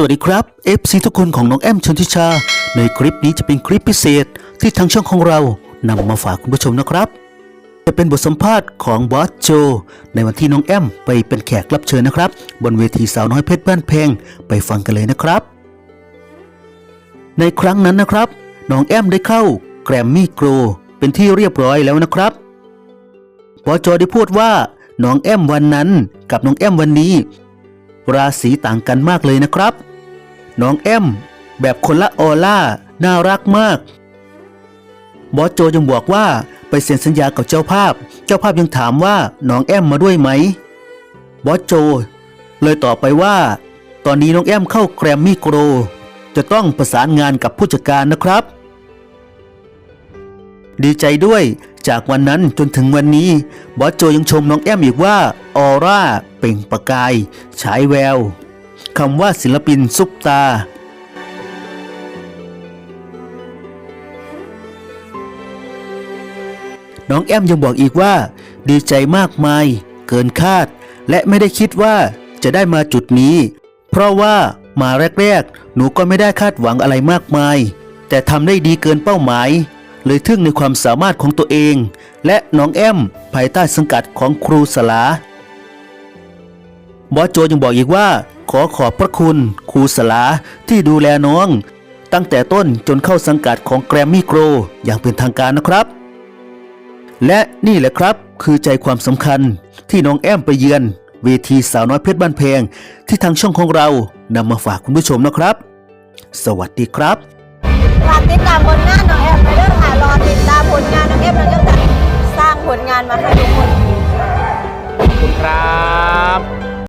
สวัสดีครับ FC ทุกคนของน้องแอมชนทิชา ในคลิปนี้จะเป็นคลิปพิเศษที่ทางช่องของเรานำมาฝากคุณผู้ชมนะครับ จะเป็นบทสัมภาษณ์ของบอสโจ ในวันที่น้องแอมไปเป็นแขกรับเชิญนะครับ บนเวทีสาวน้อยเพชรบ้านเพงไปฟังกันเลยนะครับ ในครั้งนั้นนะครับน้องแอมได้เข้าแกรมมี่โกลเป็นที่เรียบร้อยแล้วนะครับบอสโจได้พูดว่าน้องแอมวันนั้นกับน้องแอมวันนี้ราศีต่างกันมากเลยนะครับ น้องแอม แบบคนละออร่า น่ารักมาก บอสโจยังบอกว่าไปเซ็นสัญญากับเจ้าภาพ เจ้าภาพยังถามว่าน้องแอมมาด้วยไหม บอสโจ เลยตอบไปว่า ตอนนี้น้องแอมเข้าแกรมมี่โกรจะต้องประสานงานกับผู้จัดการนะครับ ดีใจด้วย จากวันนั้นจนถึงวันนี้ บอสโจยังชมน้องแอมอีกว่า ออร่า เปล่งประกาย ฉายแวว คำว่าศิลปินซุปตา น้องแอมยังบอกอีกว่า ดีใจมากมาย เกินคาด และไม่ได้คิดว่าจะได้มาจุดนี้ เพราะว่ามาแรกๆ หนูก็ไม่ได้คาดหวังอะไรมากมาย แต่ทำได้ดีเกินเป้าหมาย เลยทึ่งในความสามารถของตัวเอง และน้องแอมภายใต้สังกัดของครูสลาบอสโจยังบอกอีกว่า ขอขอบพระคุณครูสลาที่ดูแลน้อง ตั้งแต่ต้นจนเข้าสังกัดของแกรมมี่โกรอย่างเป็นทางการนะครับ และนี่แหละครับคือใจความสำคัญที่น้องแอมไปเยือน เวทีสาวน้อยเพชรบ้านแพง ที่ทางช่องของเรานำมาฝากคุณผู้ชมนะครับ สวัสดีครับ ฝากติดตามผลงานน้องแอมไปเรื่อยค่ะรอติด